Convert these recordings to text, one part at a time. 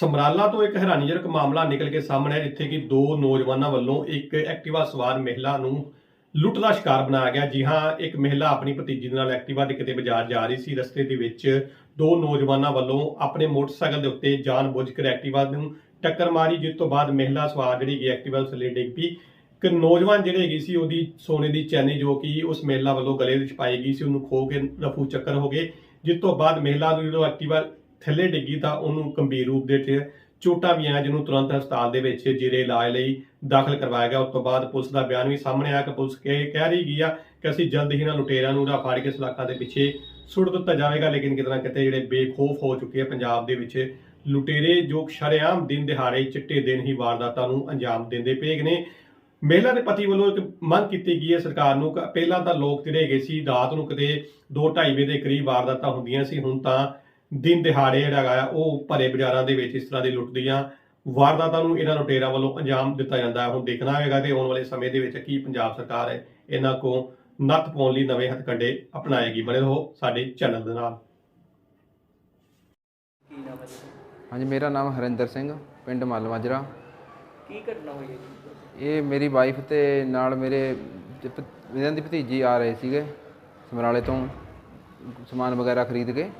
ਸਮਰਾਲਾ ਤੋਂ ਇੱਕ ਹੈਰਾਨੀਜਨਕ ਮਾਮਲਾ ਨਿਕਲ ਕੇ ਸਾਹਮਣੇ ਆਇਆ, ਜਿੱਥੇ ਕਿ ਦੋ ਨੌਜਵਾਨਾਂ ਵੱਲੋਂ ਇੱਕ ਐਕਟਿਵਾ ਸਵਾਰ ਮਹਿਲਾ ਨੂੰ ਲੁੱਟ ਦਾ ਸ਼ਿਕਾਰ ਬਣਾਇਆ ਗਿਆ। ਜੀ ਹਾਂ, ਇੱਕ ਮਹਿਲਾ ਆਪਣੀ ਭਤੀਜੀ ਦੇ ਨਾਲ ਐਕਟਿਵਾ ਤੇ ਕਿਤੇ ਬਾਜ਼ਾਰ ਜਾ ਰਹੀ ਸੀ। ਰਸਤੇ ਦੇ ਵਿੱਚ ਦੋ ਨੌਜਵਾਨਾਂ ਵੱਲੋਂ ਆਪਣੇ ਮੋਟਰਸਾਈਕਲ ਦੇ ਉੱਤੇ ਜਾਣਬੁੱਝ ਕੇ ਐਕਟਿਵਾ ਨੂੰ ਟੱਕਰ ਮਾਰੀ, ਜਿਸ ਤੋਂ ਬਾਅਦ ਮਹਿਲਾ ਸਵਾਰ ਜਿਹੜੀ ਕਿ ਐਕਟਿਵਾ ਥੱਲੇ ਡਿੱਗ ਪਈ। ਇੱਕ ਨੌਜਵਾਨ ਜਿਹੜੇ ਹੈਗੀ ਸੀ, ਉਹਦੀ ਸੋਨੇ ਦੀ ਚੈਨੀ ਜੋ ਕਿ ਉਸ ਮਹਿਲਾ ਵੱਲੋਂ ਗਲੇ ਵਿੱਚ ਪਾਈ ਗਈ ਸੀ, ਉਹਨੂੰ ਖੋ ਕੇ ਰਫੂ ਚੱਕਰ ਹੋ ਗਏ, ਜਿਸ ਤੋਂ ਬਾਅਦ ਮਹਿਲਾ ਨੂੰ ਜਦੋਂ ਐਕਟਿਵਾ ਥੱਲੇ ਡਿੱਗੀ ਤਾਂ ਉਹਨੂੰ ਗੰਭੀਰ ਰੂਪ ਦੇ ਵਿੱਚ ਚੋਟਾਂ ਵੀ ਆਇਆ ਜਿਹਨੂੰ ਤੁਰੰਤ ਹਸਪਤਾਲ ਦੇ ਵਿੱਚ ਜੀਰੇ ਇਲਾਜ ਲਈ ਦਾਖਲ ਕਰਵਾਇਆ ਗਿਆ। ਉਸ ਤੋਂ ਬਾਅਦ ਪੁਲਿਸ ਦਾ ਬਿਆਨ ਵੀ ਸਾਹਮਣੇ ਆਇਆ ਕਿ ਪੁਲਿਸ ਕਹਿ ਕਹਿ ਰਹੀ ਗਈ ਆ ਕਿ ਅਸੀਂ ਜਲਦ ਹੀ ਇਹਨਾਂ ਲੁਟੇਰਾਂ ਨੂੰ ਰਾ ਫਾੜ ਕੇ ਸਲਾਖਾਂ ਦੇ ਪਿੱਛੇ ਸੁੱਟ ਦਿੱਤਾ ਜਾਵੇਗਾ, ਲੇਕਿਨ ਕਿਤੇ ਨਾ ਕਿਤੇ ਜਿਹੜੇ ਬੇਖੌਫ ਹੋ ਚੁੱਕੇ ਆ ਪੰਜਾਬ ਦੇ ਵਿੱਚ ਲੁਟੇਰੇ ਜੋ ਸ਼ਰੇਆਮ ਦਿਨ ਦਿਹਾੜੇ, ਚਿੱਟੇ ਦਿਨ ਹੀ ਵਾਰਦਾਤਾਂ ਨੂੰ ਅੰਜਾਮ ਦਿੰਦੇ ਪਏ ਨੇ। ਮਹਿਲਾ ਦੇ ਪਤੀ ਵੱਲੋਂ ਇੱਕ ਮੰਗ ਕੀਤੀ ਗਈ ਹੈ ਸਰਕਾਰ ਨੂੰ ਕਿ ਪਹਿਲਾਂ ਤਾਂ ਲੋਕ ਜਿਹੜੇ ਹੈਗੇ ਸੀ, ਰਾਤ ਨੂੰ ਕਿਤੇ 2:30 ਵਜੇ ਦੇ ਕਰੀਬ ਵਾਰਦਾਤਾਂ ਹੁੰਦੀਆਂ ਸੀ, ਹੁਣ ਤਾਂ ਦਿਨ ਦਿਹਾੜੇ ਜਿਹੜਾ ਹੈਗਾ ਆ ਉਹ ਭਰੇ ਬਾਜ਼ਾਰਾਂ ਦੇ ਵਿੱਚ ਇਸ ਤਰ੍ਹਾਂ ਦੀ ਲੁੱਟ ਦੀਆਂ ਵਾਰਦਾਤਾਂ ਨੂੰ ਇਹਨਾਂ ਲੁਟੇਰਾਂ ਵੱਲੋਂ ਅੰਜਾਮ ਦਿੱਤਾ ਜਾਂਦਾ ਹੈ। ਹੁਣ ਦੇਖਣਾ ਹੋਵੇਗਾ ਕਿ ਆਉਣ ਵਾਲੇ ਸਮੇਂ ਦੇ ਵਿੱਚ ਕੀ ਪੰਜਾਬ ਸਰਕਾਰ ਹੈ ਇਹਨਾਂ ਕੋ ਨੱਥ ਪਾਉਣ ਲਈ ਨਵੇਂ ਹੱਥਕੰਡੇ ਅਪਣਾਏਗੀ। ਬਣੇ ਰਹੋ ਸਾਡੇ ਚੈਨਲ ਦੇ ਨਾਲ। ਕੀ ਨਾਮ ਹੈ ਜੀ? ਹਾਂਜੀ ਮੇਰਾ ਨਾਮ ਹਰਿੰਦਰ ਸਿੰਘ ਪਿੰਡ ਮੱਲ ਮਾਜਰਾ ਕੀ ਘਟਨਾ ਹੋਈ ਹੈ ਜੀ? ਇਹ ਮੇਰੀ ਵਾਈਫ ਤੇ ਨਾਲ ਮੇਰੇ ਜ- ਭ- ਇਹਨਾਂ ਦੀ ਭਤੀਜੀ ਆ ਰਹੇ ਸੀਗੇ ਸਮਰਾਲੇ ਤੋਂ ਸਮਾਨ ਵਗੈਰਾ ਖਰੀਦ ਕੇ।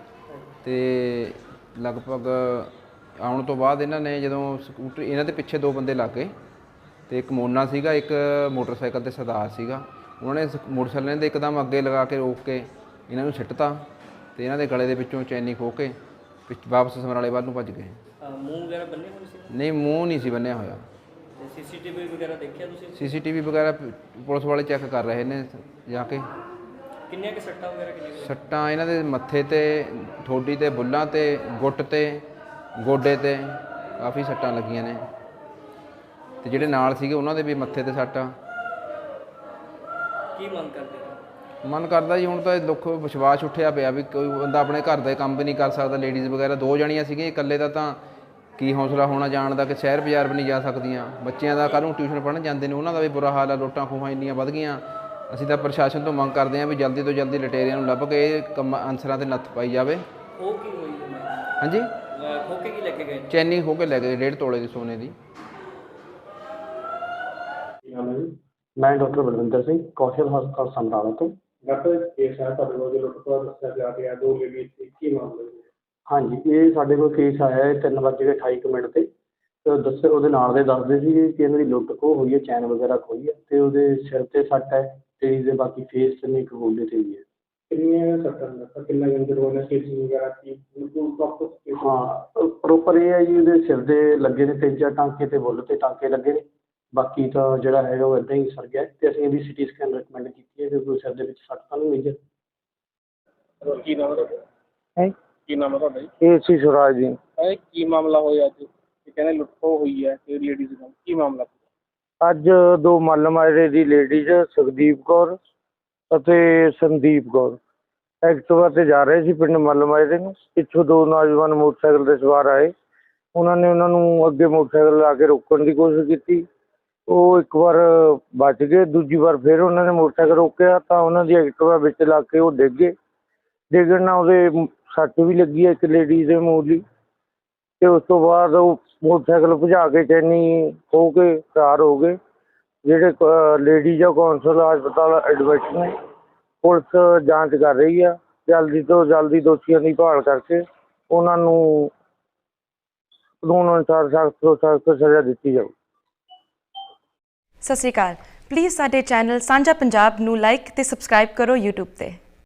ਤੇ ਲਗਭਗ ਆਉਣ ਤੋਂ ਬਾਅਦ ਇਹਨਾਂ ਨੇ ਜਦੋਂ ਸਕੂਟਰ ਇਹਨਾਂ ਦੇ ਪਿੱਛੇ ਦੋ ਬੰਦੇ ਲੱਗ ਗਏ ਤੇ ਇੱਕ ਮੋਨਾ ਸੀਗਾ ਇੱਕ ਮੋਟਰਸਾਈਕਲ ਤੇ ਸਰਦਾਰ ਸੀਗਾ। ਉਹਨਾਂ ਨੇ ਮੋਟਰਸਾਈਕਲ ਦੇ ਇੱਕਦਮ ਅੱਗੇ ਲਗਾ ਕੇ ਰੋਕ ਕੇ ਇਹਨਾਂ ਨੂੰ ਛਿੱਟਤਾ ਤੇ ਇਹਨਾਂ ਦੇ ਗਲੇ ਦੇ ਵਿੱਚੋਂ ਚੈਨੀ ਖੋ ਕੇ ਵਾਪਸ ਸਮਰਾਲੇ ਵੱਲ ਨੂੰ ਭੱਜ ਗਏ। ਮੂੰਹ ਵਗੈਰਾ ਬੰਨੇ ਹੋਏ ਸੀ? ਨਹੀਂ ਮੂੰਹ ਨਹੀਂ ਸੀ ਬੰਨਿਆ ਹੋਇਆ। ਸੀਸੀਟੀਵੀ ਵਗੈਰਾ ਦੇਖਿਆ ਤੁਸੀਂ? ਸੀਸੀਟੀਵੀ ਵਗੈਰਾ ਪੁਲਿਸ ਵਾਲੇ ਚੈੱਕ ਕਰ ਰਹੇ ਨੇ ਜਾ ਕੇ। ਕਿੰਨੀਆਂ ਕਿ ਸੱਟਾਂ ਵਗੈਰਾ ਕਿੰਨੀਆਂ ਕੁ- ਸੱਟਾਂ ਇਹਨਾਂ ਦੇ ਮੱਥੇ ਤੇ ਠੋਡੀ ਤੇ ਬੁੱਲਾਂ ਤੇ ਗੁੱਟ ਤੇ ਗੋਡੇ ਤੇ ਕਾਫੀ ਸੱਟਾਂ ਲੱਗੀਆਂ ਨੇ। ਤੇ ਜਿਹੜੇ ਨਾਲ ਸੀਗੇ ਉਹਨਾਂ ਦੇ ਵੀ ਮੱਥੇ ਤੇ ਸੱਟ ਕੀ ਮੰਗ ਕਰਦੇ ਹੋ? ਮਨ ਕਰਦਾ ਜੀ ਹੁਣ ਤਾਂ ਇਹ ਦੁੱਖ ਵਿਸ਼ਵਾਸ ਉੱਠਿਆ ਪਿਆ ਵੀ ਕੋਈ ਬੰਦਾ ਆਪਣੇ ਘਰ ਦਾ ਕੰਮ ਵੀ ਨਹੀਂ ਕਰ ਸਕਦਾ। ਲੇਡੀਜ਼ ਵਗੈਰਾ ਦੋ ਜਣੀਆਂ ਸੀਗੀਆਂ ਇਕੱਲੇ ਦਾ ਤਾਂ ਕੀ ਹੌਸਲਾ ਹੋਣਾ ਜਾਣ ਦਾ ਕਿ ਸ਼ਹਿਰ ਬਾਜ਼ਾਰ ਵੀ ਨਹੀਂ ਜਾ ਸਕਦੀਆਂ। ਬੱਚਿਆਂ ਦਾ ਕੱਲ੍ਹ ਨੂੰ ਟਿਊਸ਼ਨ ਪੜ੍ਹਨ ਜਾਂਦੇ ਨੇ ਉਹਨਾਂ ਦਾ ਵੀ ਬੁਰਾ ਹਾਲ ਆ ਲੁੱਟਾਂ ਖੋਹਾਂ ਇੰਨੀਆਂ ਵੱਧ ਗਈਆਂ। ਅਸੀਂ ਤਾਂ ਪ੍ਰਸ਼ਾਸਨ ਤੋਂ ਮੰਗ ਕਰਦੇ ਹਾਂ ਵੀ ਜਲਦੀ ਤੋਂ ਜਲਦੀ ਲਟੇਰਿਆਂ ਨੂੰ ਲੱਭ ਕੇ ਇਹ ਕੰਮ ਅਨਸਰਾਂ ਤੇ ਨੱਥ ਪਾਈ ਜਾਵੇ। ਉਹ ਕੀ ਹੋਈ ਮੈਂ ਹਾਂਜੀ? ਖੋਕੇ ਕੀ ਲੈ ਕੇ ਗਏ? ਚੈਨੀ ਹੋ ਕੇ ਲੈ ਗਏ ਡੇਢ ਤੋਲੇ ਦੀ ਸੋਨੇ ਦੀ। ਮੈਂ ਡਾਕਟਰ ਬਲਵਿੰਦਰ ਸਿੰਘ ਕੌਸ਼ਲ ਹਸਪਤਾਲ ਸਮਰਾਲਾ ਤੋਂ। ਡਾਕਟਰ ਕੇਸ ਹੈ ਤੁਹਾਡੇ ਕੋਲ ਜੋ ਲੁੱਟ ਖੋਹ ਦੱਸਿਆ ਜਾ ਰਿਹਾ ਦੋ ਲੇਡੀ ਸੀ ਕੀ ਮਾਮਲਾ ਹਾਂਜੀ ਇਹ ਸਾਡੇ ਕੋਲ ਕੇਸ ਆਇਆ ਹੈ 3:28 ਮਿੰਟ ਤੇ। ਦੱਸੇ ਉਹਦੇ ਨਾਲ ਦੇ ਦੱਸਦੇ ਸੀ ਕਿ ਇਹਨਾਂ ਦੀ ਲੁੱਟ ਖੋਹ ਹੋਈ ਹੈ ਚੈਨ ਵਗੈਰਾ ਖੋਈ ਹੈ ਤੇ ਉਹਦੇ ਸਿਰ ਤੇ ਸੱਟ ਹੈ। ਤੇ ਇਹਦੇ ਬਾਕੀ ਫੇਸ ਤੇ ਨਹੀਂ ਗੋਡੇ ਤੇ ਵੀ ਹੈ। ਕਿੰਨੀਆਂ ਸੱਟਾਂ ਦਾ ਕਿੰਨਾ ਗੰਦੇ ਰੋਲ ਹੈ ਸਟੇਜ ਵਗੈਰਾ ਕੀ ਬਿਲਕੁਲ ਪ੍ਰੋਪਰ ਹਾਂ ਪ੍ਰੋਪਰ ਇਹ ਹੈ ਜੀ ਉਹਦੇ ਸਿਰ ਦੇ ਲੱਗੇ ਨੇ ਤਿੰਨ ਚਾਰ ਟਾਂਕੇ ਤੇ ਬੁੱਲ ਤੇ ਟਾਂਕੇ ਲੱਗੇ ਨੇ। ਬਾਕੀ ਤਾਂ ਜਿਹੜਾ ਹੈਗਾ ਉਹ ਇਦਾਂ ਹੀ ਸਰ ਗਿਆ ਤੇ ਅਸੀਂ ਇਹਦੀ ਸਿਟੀ ਸਕੈਨ ਰეკਮੈਂਡ ਕੀਤੀ ਹੈ ਕਿ ਕੋਈ ਸਿਰ ਦੇ ਵਿੱਚ ਸੱਟ ਤਾਂ ਨਹੀਂ ਮੇਜਰ ਕੀ ਨਾਮ ਹੈ ਹੈ? ਕੀ ਨਾਮ ਹੈ ਤੁਹਾਡਾ ਜੀ? ਇਹ ਸੀ ਸੁਰਾਜ ਜੀ। ਇਹ ਕੀ ਮਾਮਲਾ ਹੋਇਆ ਅੱਜ? ਇਹ ਕਹਿੰਦੇ ਲੁੱਟ ਖੋਹ ਹੋਈ ਹੈ ਤੇ ਲੇਡੀਜ਼ ਨਾਲ ਕੀ ਮਾਮਲਾ ਅੱਜ ਦੋ ਮੱਲ ਮਾਜਰੇ ਦੀ ਲੇਡੀਜ਼ ਸੁਖਦੀਪ ਕੌਰ ਅਤੇ ਸੰਦੀਪ ਕੌਰ। ਐਕਟਿਵਾ ਤੇ ਜਾ ਰਹੇ ਸੀ ਪਿੰਡ ਮੱਲ ਮਾਜਰੇ ਨੂੰ। ਪਿੱਛੋਂ ਦੋ ਨੌਜਵਾਨ ਮੋਟਰਸਾਈਕਲ ਤੇ ਸਵਾਰ ਆਏ। ਉਹਨਾਂ ਨੇ ਉਹਨਾਂ ਨੂੰ ਅੱਗੇ ਮੋਟਰਸਾਈਕਲ ਲਾ ਕੇ ਰੋਕਣ ਦੀ ਕੋਸ਼ਿਸ਼ ਕੀਤੀ। ਉਹ ਇੱਕ ਵਾਰ ਬਚ ਗਏ, ਦੂਜੀ ਵਾਰ ਫਿਰ ਉਹਨਾਂ ਨੇ ਮੋਟਰਸਾਈਕਲ ਰੋਕਿਆ ਤਾਂ ਉਹਨਾਂ ਦੀ ਐਕਟਿਵਾ ਵਿੱਚ ਲਾ ਕੇ ਉਹ ਡਿੱਗ ਗਏ। ਡਿੱਗਣ ਨਾਲ ਉਹਦੇ ਸੱਟ ਵੀ ਲੱਗੀ ਹੈ ਇੱਕ ਲੇਡੀਜ਼ ਦੇ ਮੂੰਹ ਦੀ। ਤੇ ਉਸ ਤੋਂ ਬਾਅਦ ਉਹ ਮੋਟਰਸਾਈਕਲ ਭਜਾ ਕੇ ਚੈਨੀ ਖੋ ਕੇ ਫਰਾਰ ਹੋ ਗਏ। ਜਿਹੜੇ ਲੇਡੀ ਜਾਂ ਕੌਂਸਲ ਹਸਪਤਾਲ ਐਡਮਿਟ ਨੇ, ਪੁਲਿਸ ਜਾਂਚ ਕਰ ਰਹੀ ਆ। ਜਲਦੀ ਤੋਂ ਜਲਦੀ ਦੋਸ਼ੀਆਂ ਦੀ ਭਾਲ ਕਰਕੇ ਉਹਨਾਂ ਨੂੰ ਕਾਨੂੰਨ ਅਨੁਸਾਰ ਸਖਤ ਤੋਂ ਸਖਤ ਸਜ਼ਾ ਦਿੱਤੀ ਜਾਊ। ਸਤਿ ਸ਼੍ਰੀ ਅਕਾਲ। ਪਲੀਜ਼ ਸਾਡੇ ਚੈਨਲ ਸਾਂਝਾ ਪੰਜਾਬ ਨੂੰ ਲਾਈਕ ਤੇ ਸਬਸਕ੍ਰਾਈਬ ਕਰੋ YouTube ਤੇ।